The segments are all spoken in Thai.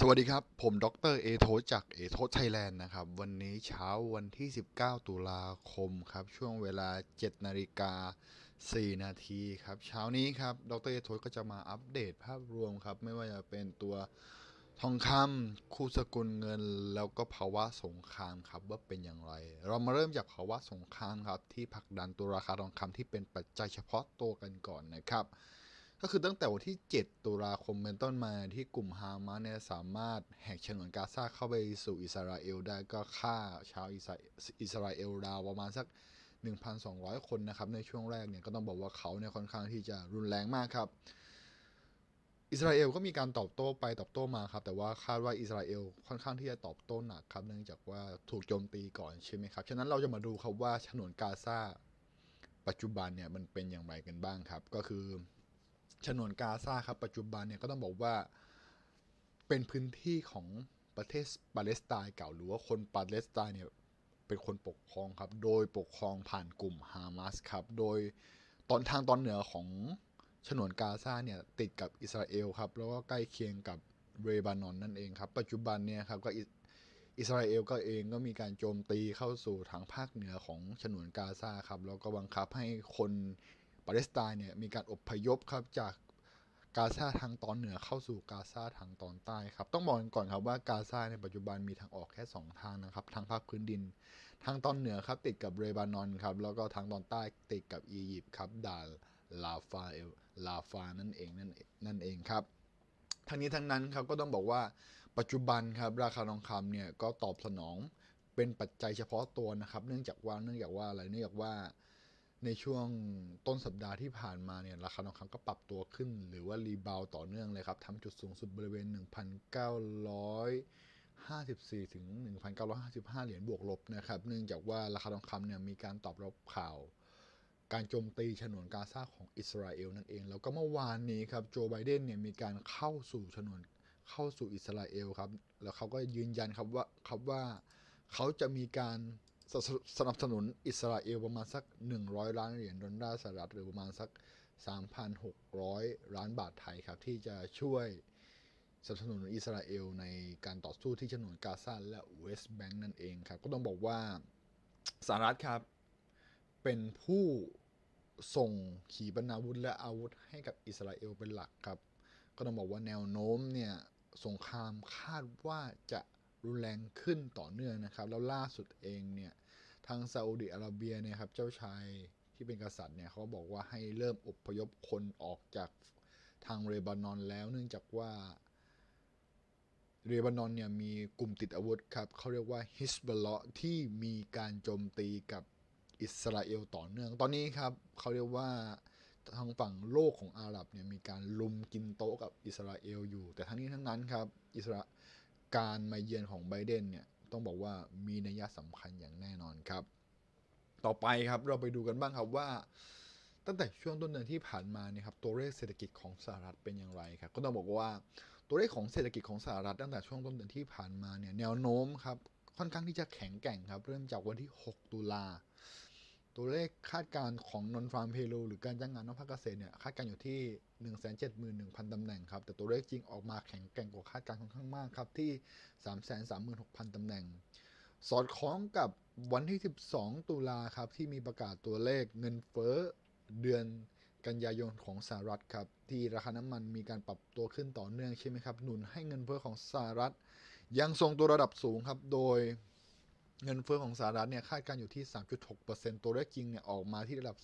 สวัสดีครับ ผมดรเอโทสจากเอโทสไทยแลนด์นะครับ วันนี้เช้าวันที่ 19 ตุลาคมครับ ช่วงเวลา 7 นาฬิกา 4 นาทีครับ เช้านี้ครับ ดรเอโทสก็จะมาอัปเดตภาพรวมครับ ไม่ว่าจะเป็นตัวทองคำคู่สกุลเงิน แล้วก็ภาวะสงครามครับ ว่าเป็นอย่างไร เรามาเริ่มจากภาวะสงครามครับ ที่ผลักดันตัวราคาทองคำที่เป็นปัจจัยเฉพาะตัวกันก่อนนะครับ ก็คือตั้งแต่วันที่ 7 ตุลาคมเป็นต้นมาที่กลุ่มฮามาสเนี่ยสามารถแหกฉนวนกาซาเข้าไปสู่อิสราเอลได้ก็ฆ่าชาวอิสราเอลราวประมาณสัก 1,200 คนนะครับ ในช่วงแรกเนี่ยก็ต้องบอกว่าเขาเนี่ยค่อนข้างที่จะรุนแรงมากครับ อิสราเอลก็มีการตอบโต้ไปตอบโต้มาครับ แต่ว่าคาดว่าอิสราเอลค่อนข้างที่จะตอบโต้หนักครับเนื่องจากว่าถูกโจมตีก่อนใช่ไหมครับฉะนั้นเราจะมาดูครับว่าฉนวนกาซาปัจจุบันเนี่ยมันเป็นอย่างไรกันบ้างครับ ก็คือ ฉนวนกาซาครับปัจจุบันเนี่ยก็ต้องบอกว่าเป็นพื้นที่ของประเทศปาเลสไตน์เก่าหรือว่าคนปาเลสไตน์เนี่ยเป็นคนปกครองครับ โดยปกครองผ่านกลุ่มฮามาสครับ โดยตอนทางตอนเหนือของฉนวนกาซาเนี่ยติดกับอิสราเอลครับ แล้วก็ใกล้เคียงกับเรบานอนนั่นเองครับ ปัจจุบันเนี่ยครับก็อิสราเอลก็เองก็มีการโจมตีเข้าสู่ทางภาคเหนือของฉนวนกาซาครับ แล้วก็บังคับให้คน ปาเลสไตน์เนี่ยมีการอพยพครับจากกาซาทางตอนเหนือเข้าสู่กาซาทางตอนใต้ครับต้องบอกกันก่อนครับว่ากาซาในปัจจุบันมีทางออกแค่ 2 ทางนะครับทางภาคพื้นดิน ทางตอนเหนือครับติดกับเรบานอนครับแล้วก็ทางตอนใต้ติดกับอียิปต์ครับดานลาฟาเอลลาฟานั่นเองนั่นนั่นเองครับทั้งนี้ทั้งนั้นครับก็ต้องบอกว่าปัจจุบันครับราคาทองคำเนี่ยก็ตอบสนองเป็นปัจจัยเฉพาะตัวนะครับ เนื่องจากว่าเนื่องจากว่าอะไรเนื่องจากว่า ในช่วงต้นสัปดาห์ที่ผ่านมาเนี่ยราคาทองคำก็ปรับตัวขึ้น หรือว่ารีบาวต่อเนื่องเลยครับทำจุดสูงสุดบริเวณ 1,954 ถึง 1,955 เหรียญบวกลบนะครับ เนื่องจากว่าราคาทองคำเนี่ยมีการตอบรับข่าว การโจมตีฉนวนกาซาของอิสราเอลนั่นเอง แล้วก็เมื่อวานนี้ครับโจไบเดนเนี่ยมีการเข้าสู่ฉนวนเข้าสู่อิสราเอลครับ แล้วเขาก็ยืนยันครับว่าครับว่าเขาจะมีการ สสนับสนุนอิสราเอลประมาณสัก 100 ล้านเหรียญดอลลาร์สหรัฐหรือประมาณสัก 3,600 ล้านบาทไทยครับ ที่จะช่วยสนับสนุนอิสราเอลในการต่อสู้ที่ฉนวนกาซาและเวสต์แบงก์นั่นเองครับ ก็ต้องบอกว่าสหรัฐครับ เป็นผู้ส่งขีปนาวุธและอาวุธให้กับอิสราเอลเป็นหลักครับ ก็ต้องบอกว่าแนวโน้มเนี่ยสงครามคาดว่าจะรุนแรงขึ้นต่อเนื่องนะครับ แล้วล่าสุดเองเนี่ย ทางซาอุดิอาระเบียเนี่ยครับเจ้าชายที่เป็นกษัตริย์เนี่ยเขาบอกว่าให้เริ่มอพยพคนออกจากทางเรบานอนแล้ว เนื่องจากว่าเรบานอนเนี่ยมีกลุ่มติดอาวุธครับเขาเรียกว่าฮิสบอลเลาะที่มีการโจมตีกับอิสราเอลต่อเนื่อง ตอนนี้ครับเขาเรียกว่าทางฝั่งโลกของอาหรับเนี่ยมีการลุมกินโต๊ะกับอิสราเอลอยู่ แต่ทั้งนี้ทั้งนั้นครับอิสราการมาเยือนของไบเดนเนี่ย ต้องบอกว่ามีนัยสำคัญอย่างแน่นอนครับ ต่อไปครับเราไปดูกันบ้างครับว่า ตั้งแต่ช่วงต้นเดือนที่ผ่านมาเนี่ยครับตัวเลขเศรษฐกิจของสหรัฐเป็นอย่างไรครับก็ต้องบอกว่าตัวเลขของเศรษฐกิจของสหรัฐตั้งแต่ช่วงต้นเดือนที่ผ่านมาเนี่ยแนวโน้มครับค่อนข้างที่จะแข็งแกร่งครับ เริ่มจากวันที่ 6 ตุลาตัวเลขคาดการณ์ของนอนฟาร์มเพโลหรือการจ้างงานนอกภาคเกษตรเนี่ยคาดการณ์อยู่ที่ 171,000 ตำแหน่งครับ แต่ตัวเลขจริงออกมาแข็งแกร่งกว่าคาดการณ์ค่อนข้างมากครับ ที่ 336,000 ตำแหน่ง สอดคล้องกับวันที่ 12 ตุลาครับ ที่มีประกาศตัวเลขเงินเฟ้อเดือนกันยายนของสหรัฐครับ ที่ราคาน้ำมันมีการปรับตัวขึ้นต่อเนื่องใช่ไหมครับ หนุนให้เงินเฟ้อของสหรัฐ ยังทรงตัวระดับสูงครับ โดย เงินเฟ้อของสหรัฐเนี่ยคาดการณ์อยู่ที่ 3.6%ตัวเลขจริงเนี่ยออกมาที่ระดับ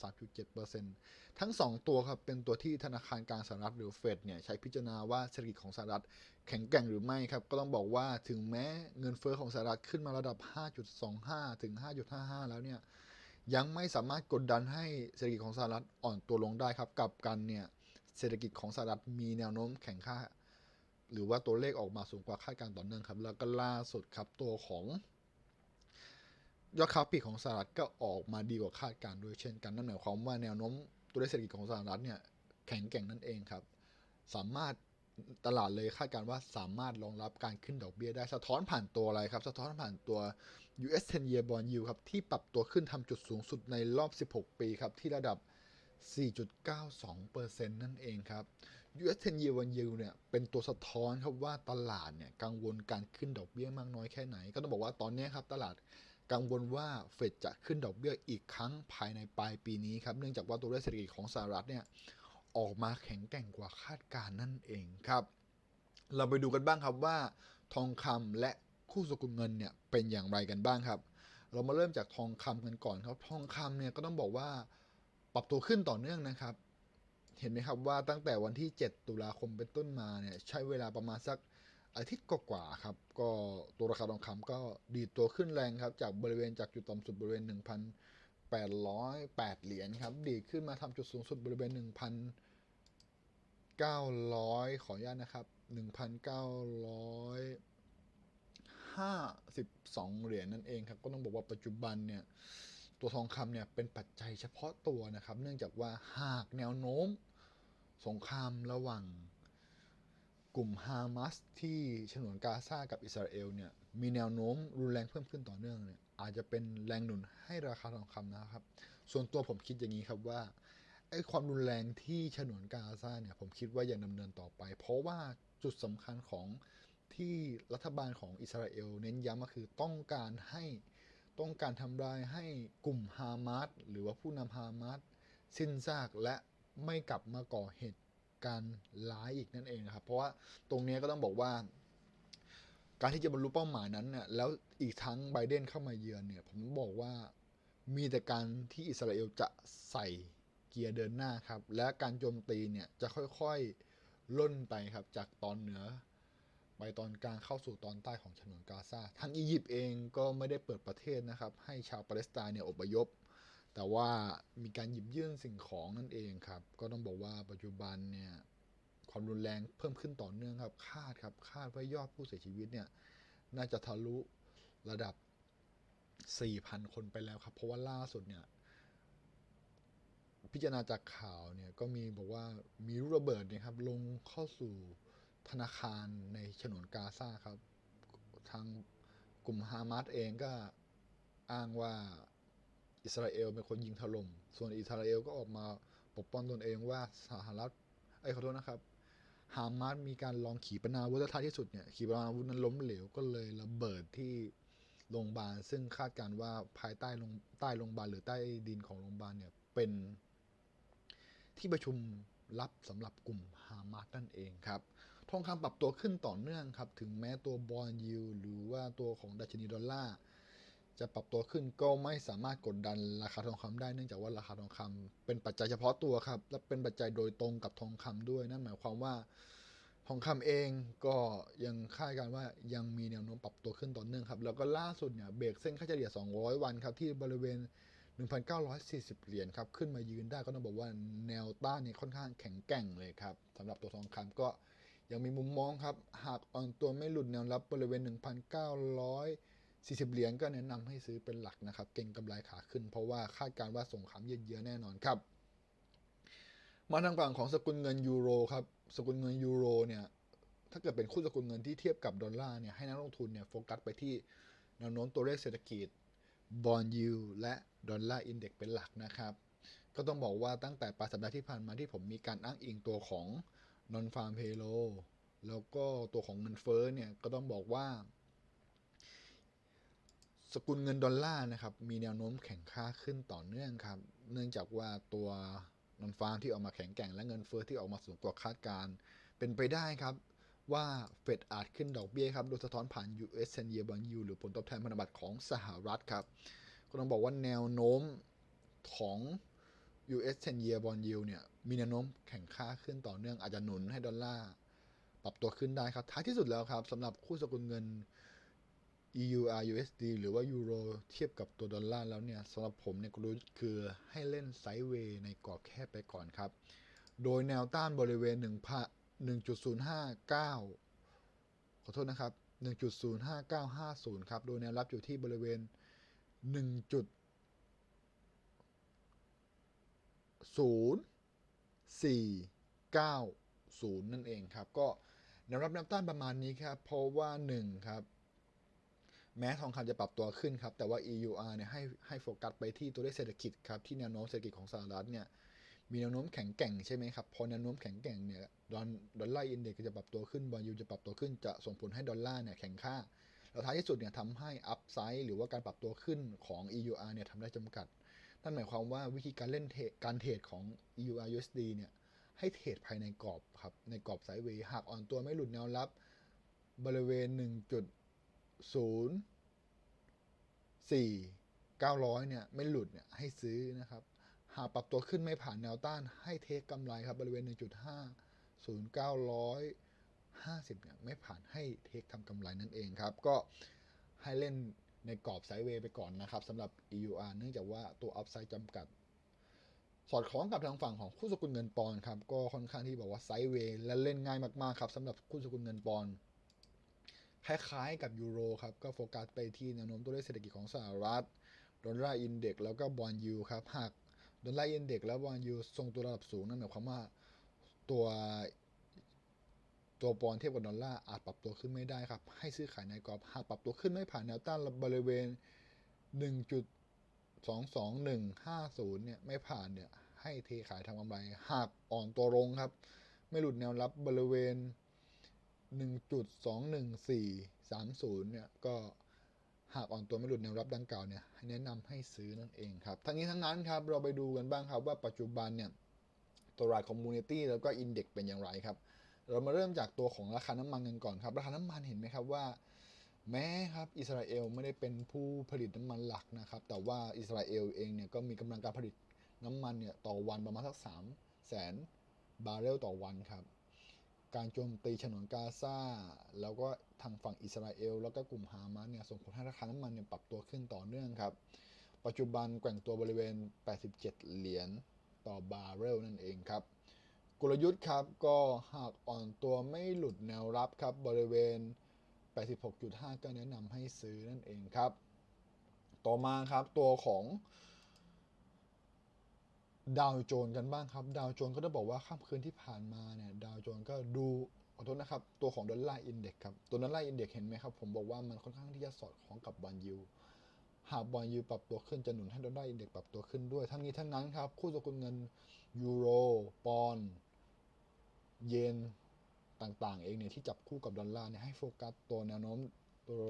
3.7%ทั้ง 2 ตัวครับเป็นตัวที่ธนาคารกลางสหรัฐหรือเฟดเนี่ยใช้พิจารณาว่าเศรษฐกิจของสหรัฐแข็งแกร่งหรือไม่ครับ ก็ต้องบอกว่าถึงแม้เงินเฟ้อของสหรัฐขึ้นมาระดับ 5.25 ถึง 5.55 แล้วเนี่ยยังไม่สามารถกดดันให้เศรษฐกิจของสหรัฐอ่อนตัวลงได้ครับกับกันเนี่ยเศรษฐกิจของสหรัฐมีแนวโน้มแข็งค่า หรือว่าตัวเลขออกมาสูงกว่าคาดการณ์ต่อเนื่องครับแล้วก็ล่าสุดครับตัวของ ยอดค้าปลีกของสหรัฐก็ออกมาดีกว่าคาดการณ์ด้วยเช่นกันนั่นหมายความว่าแนวโน้มตัวเลขเศรษฐกิจของสหรัฐเนี่ยแข็งแกร่งนั่นเองครับ สามารถตลาดเลยคาดการณ์ว่าสามารถรองรับการขึ้นดอกเบี้ยได้สะท้อนผ่านตัวอะไรครับ สะท้อนผ่านตัว US 10 year bond yield ครับที่ปรับตัวขึ้นทำจุดสูงสุดในรอบ 16 ปีครับที่ระดับ 4.92%นั่นเองครับ US 10 year 1 yield เนี่ยเป็นตัวสะท้อนครับว่าตลาดเนี่ยกังวลการขึ้นดอกเบี้ยมากน้อยแค่ไหน ก็ต้องบอกว่าตอนนี้ครับตลาด กังวลว่าเฟดจะขึ้นดอกเบี้ยอีกครั้งภายในปลายปีนี้ครับ เนื่องจากว่าตัวเลขเศรษฐกิจของสหรัฐเนี่ยออกมาแข็งแกร่งกว่าคาดการนั่นเองครับ เราไปดูกันบ้างครับว่า ทองคำและคู่สกุลเงินเนี่ยเป็นอย่างไรกันบ้างครับ เรามาเริ่มจากทองคำกันก่อนครับ ทองคำเนี่ยก็ต้องบอกว่าปรับตัวขึ้นต่อเนื่องนะครับ เห็นไหมครับว่าตั้งแต่วันที่ 7 ตุลาคมเป็นต้นมาเนี่ยใช้เวลาประมาณสัก อาทิตย์กกว่าครับ ก็ตัวราคาทองคำก็ดีตัวขึ้นแรงครับ จากบริเวณจากจุดต่ำสุดบริเวณ 1,808 เหรียญครับ ดีขึ้นมาทำจุดสูงสุดบริเวณ 1,900 ขออนุญาตนะครับ 1,952 เหรียญนั่นเองครับ ก็ต้องบอกว่าปัจจุบันเนี่ย ตัวทองคำเนี่ยเป็นปัจจัยเฉพาะตัวนะครับ เนื่องจากว่าหากแนวโน้ม สงครามระหว่าง กลุ่มฮามาสที่ฉนวนกาซากับอิสราเอลเนี่ยมีแนวโน้มรุนแรงเพิ่มขึ้นต่อเนื่องเนี่ยอาจจะเป็นแรงหนุนให้ราคาทองคำนะครับ ส่วนตัวผมคิดอย่างนี้ครับว่าไอ้ความรุนแรงที่ฉนวนกาซาเนี่ยผมคิดว่ายังดำเนินต่อไป เพราะว่าจุดสำคัญของที่รัฐบาลของอิสราเอลเน้นย้ำก็คือต้องการให้ต้องการทำลายให้กลุ่มฮามาสหรือว่าผู้นำฮามาสสิ้นซากและไม่กลับมาก่อเหตุ การร้ายอีกนั่นเองนะครับ เพราะว่าตรงนี้ก็ต้องบอกว่า การที่จะบรรลุเป้าหมายนั้นเนี่ยแล้วอีกทั้งไบเดนเข้ามาเยือนเนี่ย ผมบอกว่ามีแต่การที่อิสราเอลจะใส่เกียร์เดินหน้าครับ และการโจมตีเนี่ยจะค่อยๆล่นไปครับ จากตอนเหนือ ไปตอนกลางเข้าสู่ตอนใต้ของฉนวนกาซาทางอียิปต์เองก็ไม่ได้เปิดประเทศนะครับ ให้ชาวปาเลสไตน์เนี่ยอพยพ แต่ว่ามีการหยิบยื่นสิ่งของนั่นเองครับ ก็ต้องบอกว่าปัจจุบันเนี่ยความรุนแรงเพิ่มขึ้นต่อเนื่องครับ คาดครับ คาดว่ายอดผู้เสียชีวิตเนี่ย น่าจะทะลุระดับ 4,000 คนไปแล้วครับ เพราะว่าล่าสุดเนี่ย พิจารณาจากข่าวเนี่ย ก็มีบอกว่ามีลูกระเบิดเนี่ยครับ ลงเข้าสู่ธนาคารในฉนวนกาซาครับ ทางกลุ่มฮามาสเองก็อ้างว่า อิสราเอลเป็นคนยิงถล่ม ส่วนอิสราเอลก็ออกมาปกป้องตนเองว่าสหรัฐไอ้ขอโทษนะครับฮามาสมีการลองขีปนาวุธและท้ายที่สุดเนี่ยขีปนาวุธนั้นล้มเหลวก็เลยระเบิดที่โรงพยาบาลซึ่งคาดการณ์ว่าภายใต้โรงใต้โรงพยาบาลหรือใต้ดินของโรงพยาบาลเนี่ยเป็นที่ประชุมลับสำหรับกลุ่มฮามาสนั่นเองครับ ทองคำปรับตัวขึ้นต่อเนื่องครับ ถึงแม้ตัวบอลยูหรือว่าตัวของดัชนีดอลลาร์ จะปรับตัวขึ้นก็ไม่สามารถกดดันราคาทองคำได้เนื่องจากว่าราคาทองคำเป็นปัจจัยเฉพาะตัวครับ และเป็นปัจจัยโดยตรงกับทองคำด้วย นั่นหมายความว่า ทองคำเองก็ยังคาดการณ์ว่ายังมีแนวโน้มปรับตัวขึ้นต่อเนื่องครับ แล้วก็ล่าสุดเนี่ยเบรกเส้นค่าเฉลี่ย 200 วันครับที่บริเวณ 1,940 เหรียญครับขึ้นมายืนได้ก็ต้องบอกว่าแนวต้านเนี่ยค่อนข้างแข็งแกร่งเลยครับสำหรับตัวทองคำก็ยังมีมุมมองครับ หากอ่อนตัวไม่หลุดแนวรับบริเวณ 40 เหรียญก็แนะนำให้ซื้อเป็นหลักนะครับ เก่งกำไรขาขึ้น เพราะว่าคาดการณ์ว่าสงครามเยืดเยื้อแน่นอนครับ มาทางฝั่งของสกุลเงินยูโรครับ สกุลเงินยูโรเนี่ย ถ้าเกิดเป็นคู่สกุลเงินที่เทียบกับดอลลาร์เนี่ย ให้นักลงทุนเนี่ยโฟกัสไปที่แนวโน้มตัวเลขเศรษฐกิจบอลยูและดอลลาร์อินเด็กเป็นหลักนะครับ ก็ต้องบอกว่าตั้งแต่ปลายสัปดาห์ที่ผ่านมาที่ผมมีการอ้างอิงตัวของ non farm payroll แล้วก็ตัวของเงินเฟ้อเนี่ยก็ต้องบอกว่า สกุลเงินดอลลาร์นะครับมีแนวโน้มแข็งค่าขึ้นต่อเนื่องครับ เนื่องจากว่าตัวนอนฟาร์มที่ออกมาแข็งแกร่งและเงินเฟ้อที่ออกมาสูงกว่าคาดการ เป็นไปได้ครับว่าเฟดอาจขึ้นดอกเบี้ยครับ โดยสะท้อนผ่าน US 10 year bond yield หรือผลตอบแทนพันธบัตรของสหรัฐครับ ก็ต้องบอกว่าแนวโน้มของ US 10 year bond yield เนี่ย มีแนวโน้มแข็งค่าขึ้นต่อเนื่องอาจจะหนุนให้ดอลลาร์ปรับตัวขึ้นได้ครับ ท้ายที่สุดแล้วครับสำหรับคู่สกุลเงิน EUR USD หรือว่ายูโรเทียบกับตัวดอลลาร์แล้วเนี่ยสำหรับผมเนี่ยก็รู้คือให้เล่นไซด์เวย์ในกรอบแคบไปก่อนครับ โดยแนวต้านบริเวณ 1 1.059 ขอโทษนะครับ 1.05950 ครับ โดยแนวรับอยู่ที่บริเวณ 1.0490 นั่นเองครับ ก็แนวรับแนวต้านประมาณนี้ครับ เพราะว่า 1 ครับ แม้ทองคำจะปรับตัวขึ้นครับ แต่ว่า EUR เนี่ยให้ให้โฟกัสไปที่ตัวเลขเศรษฐกิจครับ ที่แนวโน้มเศรษฐกิจของสหรัฐเนี่ยมีแนวโน้มแข็งแกร่งใช่ไหมครับ พอแนวโน้มแข็งแกร่งเนี่ยดอลดอลลาร์อินเด็กซ์จะปรับตัวขึ้นบอลยูจะปรับตัวขึ้นจะส่งผลให้ดอลลาร์เนี่ยแข็งค่า แล้วท้ายที่สุดเนี่ยทำให้อัพไซด์หรือว่าการปรับตัวขึ้นของ EUR เนี่ยทำได้จำกัด นั่นหมายความว่าวิธีการเล่นเทการเทรดของ EUR USD เนี่ยให้เทรดภายในกรอบครับในกรอบไซด์เวย์หากอ่อนตัวไม่หลุดแนวรับ บริเวณ 0.4900เนี่ยไม่หลุดเนี่ยให้ซื้อนะครับ หากปรับตัวขึ้นไม่ผ่านแนวต้านให้เทคกำไรครับบริเวณ 1.5 0 950เนี่ยไม่ผ่านให้เทคทำกำไรนั่นเองครับ ก็ให้เล่นในกรอบไซด์เวย์ไปก่อนนะครับสำหรับ EUR เนื่องจากว่าตัวอัพไซด์จำกัด สอดคล้องกับทางฝั่งของคู่สกุลเงินปอนด์ครับ ก็ค่อนข้างที่บอกว่าไซด์เวย์และเล่นง่ายมากๆครับสำหรับคู่สกุลเงินปอนด์ คล้ายๆกับยูโรครับ ก็โฟกัสไปที่แนวโน้มตัวเลขเศรษฐกิจของสหรัฐดอลลาร์อินเด็กซ์แล้วก็บอลยูครับ หากดอลลาร์อินเด็กซ์และบอลยูทรงตัวระดับสูงนั่นหมายความว่าตัวตัวปอนเทียบกับดอลลาร์อาจปรับตัวขึ้นไม่ได้ครับ ให้ซื้อขายในกรอบหากปรับตัวขึ้นไม่ผ่านแนวต้านบริเวณ 1.22150 เนี่ยไม่ผ่านเนี่ยให้เทขายทำกำไร หากอ่อนตัวลงครับ ไม่หลุดแนวรับบริเวณ 1.21430 เนี่ย ก็หากอ่อนตัวไม่หลุดแนวรับดังกล่าวเนี่ยให้แนะนำให้ซื้อนั่นเองครับ ทั้งนี้ทั้งนั้นครับ เราไปดูกันบ้างครับว่าปัจจุบันเนี่ยตัวรายคอมมูนิตี้แล้วก็อินเด็กเป็นอย่างไรครับ เรามาเริ่มจากตัวของราคาน้ำมันกันก่อนครับ ราคาน้ำมันเห็นไหมครับว่า แม้ครับอิสราเอลไม่ได้เป็นผู้ผลิตน้ำมันหลักนะครับ แต่ว่าอิสราเอลเองเนี่ยก็มีกำลังการผลิตน้ำมันเนี่ยต่อวันประมาณสัก3 0 0แสนบาร์เรลต่อวันครับ การโจมตีฉนวนกาซาแล้วก็ทางฝั่งอิสราเอล แล้วก็กลุ่มฮามาสเนี่ยส่งผลให้ราคาน้ำมันเนี่ยปรับตัวขึ้นต่อเนื่องครับ ปัจจุบันแกว่งตัวบริเวณ 87 เหรียญต่อบาร์เรลนั่นเองครับ กลยุทธ์ครับก็หากอ่อนตัวไม่หลุดแนวรับครับบริเวณ 86.5 ก็แนะนำให้ซื้อนั่นเองครับ ต่อมาครับตัวของ ดาวโจนกันบ้างครับ ดาวโจนก็ต้องบอกว่าค่ำคืนที่ผ่านมาเนี่ยดาวโจนก็ดูขอโทษนะครับ ตัวของดอลลาร์อินเด็กซ์ครับ ตัวดอลลาร์อินเด็กซ์เห็นไหมครับ ผมบอกว่ามันค่อนข้างที่จะสอดคล้องกับบอลยูหากบอลยูปรับตัวขึ้นจะหนุนให้ดอลลาร์อินเด็กซ์ปรับตัวขึ้นด้วย ทั้งนี้ทั้งนั้นครับ คู่สกุลเงินยูโรปอนเยนต่างๆ เองเนี่ยที่จับคู่กับดอลลาร์เนี่ยให้โฟกัสตัวแนวโน้มตัว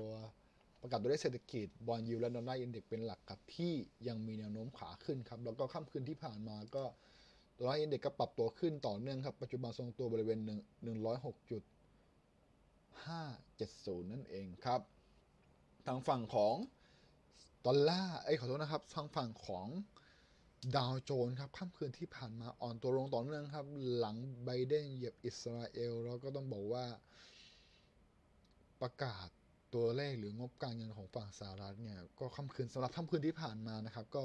ประกาศตัวเลขเศรษฐกิจบอลยูและดอลลาร์อินเด็กซ์เป็นหลักครับที่ยังมีแนวโน้มขาขึ้นครับแล้วก็ค่ำคืนที่ผ่านมาก็ดอลลาร์อินเด็กซ์ก็ปรับตัวขึ้นต่อเนื่องครับ ปัจจุบันทรงตัวบริเวณ106.570 นั่นเองครับ ทางฝั่งของดอลลาร์ไอ้ขอโทษนะครับ ทางฝั่งของดาวโจนส์ครับค่ำคืนที่ผ่านมาอ่อนตัวลงต่อเนื่องครับ หลังไบเดนเหยียบอิสราเอล แล้วก็ต้องบอกว่าประกาศ ตัวเลขหรืองบการเงินของฝั่งสหรัฐเนี่ยก็ค่ำคืนสำหรับค่ำคืนที่ผ่านมานะครับ ก็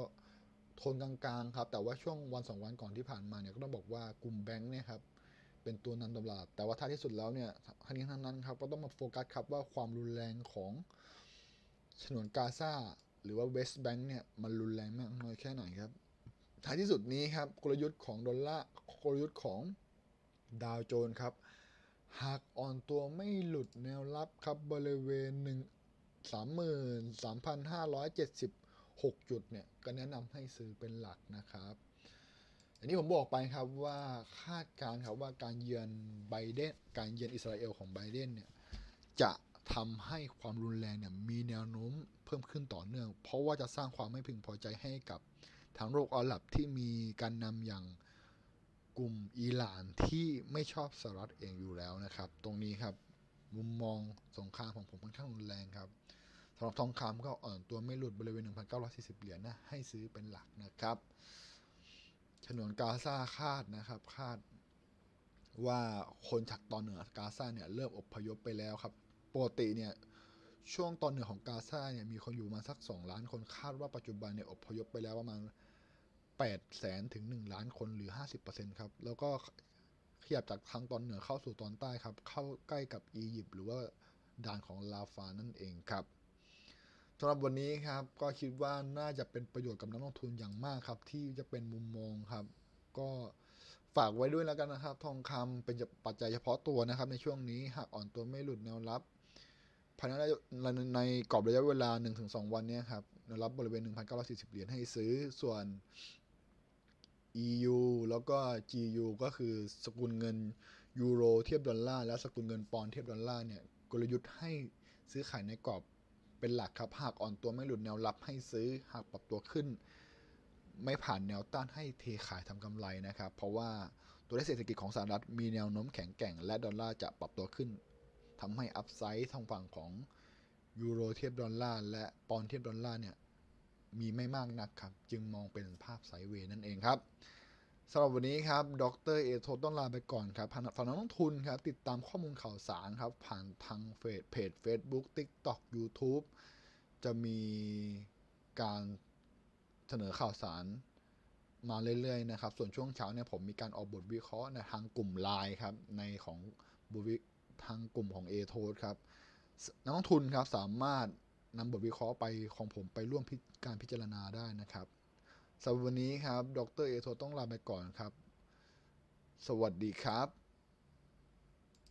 โทนกลางๆครับ แต่ว่าช่วงวันสองวันก่อนที่ผ่านมาเนี่ยก็ต้องบอกว่ากลุ่มแบงค์เนี่ยครับเป็นตัวนำตลาด แต่ว่าท้ายที่สุดแล้วเนี่ยทั้งนี้ทั้งนั้นครับก็ต้องมาโฟกัสครับว่าความรุนแรงของฉนวนกาซาหรือว่าเวสต์แบงค์เนี่ยมันรุนแรงมากน้อยแค่ไหนครับ ท้ายที่สุดนี้ครับกลยุทธ์ของดอลลาร์กลยุทธ์ของดาวโจนส์ครับ หากอ่อนตัวไม่หลุดแนวรับครับบริเวณหนึ่งสามหมื่นสามพันห้าร้อยเจ็ดสิบหกจุดเนี่ย ก็แนะนำให้ซื้อเป็นหลักนะครับ อันนี้ผมบอกไปครับว่าคาดการครับว่าการเยือนไบเดนการเยือนอิสราเอลของไบเดนเนี่ย จะทำให้ความรุนแรงเนี่ยมีแนวโน้มเพิ่มขึ้นต่อเนื่อง เพราะว่าจะสร้างความไม่พึงพอใจให้กับทางโลกอาหรับที่มีการนำอย่าง กลุ่มอิหร่านที่ไม่ชอบสหรัฐเองอยู่แล้วนะครับ ตรงนี้ครับมุมมองสงครามของผมค่อนข้างรุนแรงครับสำหรับทองคำก็อ่อนตัวไม่หลุดบริเวณ 1,940 เหรียญนะ ให้ซื้อเป็นหลักนะครับฉนวนกาซาคาดนะครับ คาดว่าคนจากตอนเหนือกาซาเนี่ยเริ่มอพยพไปแล้วครับปกติเนี่ยช่วงตอนเหนือของกาซาเนี่ยมีคนอยู่มาสัก 2 ล้านคนคาดว่าปัจจุบันเนี่ยอพยพไปแล้วประมาณ 8แสนถึง 1 ล้านคนหรือ 50%ครับ แล้วก็ขยับจากทางตอนเหนือเข้าสู่ตอนใต้ครับ เข้าใกล้กับอียิปต์หรือว่าด่านของลาฟานั่นเองครับสำหรับวันนี้ครับ ก็คิดว่าน่าจะเป็นประโยชน์กับนักลงทุนอย่างมากครับ ที่จะเป็นมุมมองครับ ก็ฝากไว้ด้วยแล้วกันนะครับ ทองคำเป็นปัจจัยเฉพาะตัวนะครับ ในช่วงนี้หากอ่อนตัวไม่หลุดแนวรับภายในในกรอบระยะเวลา 1-2 วันนี้ครับแนวรับบริเวณ 1,940 เหรียญให้ซื้อส่วน EU แล้วก็ GU ก็คือสกุลเงินยูโรเทียบดอลลาร์และสกุลเงินปอนด์เทียบดอลลาร์เนี่ยกลยุทธ์ให้ซื้อขายในกรอบเป็นหลักครับ หากอ่อนตัวไม่หลุดแนวรับให้ซื้อหากปรับตัวขึ้น ไม่ผ่านแนวต้านให้เทขายทำกำไรนะครับ เพราะว่าตัวเลขเศรษฐกิจของสหรัฐมีแนวโน้มแข็งแกร่ง และดอลลาร์จะปรับตัวขึ้นทำให้อัพไซด์ทางฝั่งของยูโรเทียบดอลลาร์และปอนด์เทียบดอลลาร์เนี่ย มีไม่มากนักครับ จึงมองเป็นภาพไซเวย์นั่นเองครับสำหรับวันนี้ครับดรเอโทต้องลาไปก่อนครับฝั่งนักลงทุนครับ ติดตามข้อมูลข่าวสารครับ ผ่านทางเฟซเพจ Facebook TikTok YouTube จะมีการเสนอข่าวสารมาเรื่อยๆนะครับ ส่วนช่วงเช้าเนี่ยผมมีการออกบทวิเคราะห์ในทางกลุ่มไลน์ครับ ในของบทวิทางกลุ่มของ a อโทครับ นักลงทุนครับสามารถ นำบทวิเคราะห์ไปของผมไปร่วมการพิจารณาได้นะครับสำหรับวันนี้ครับ ดรเอโทต้องลาไปก่อนครับ สวัสดีครับ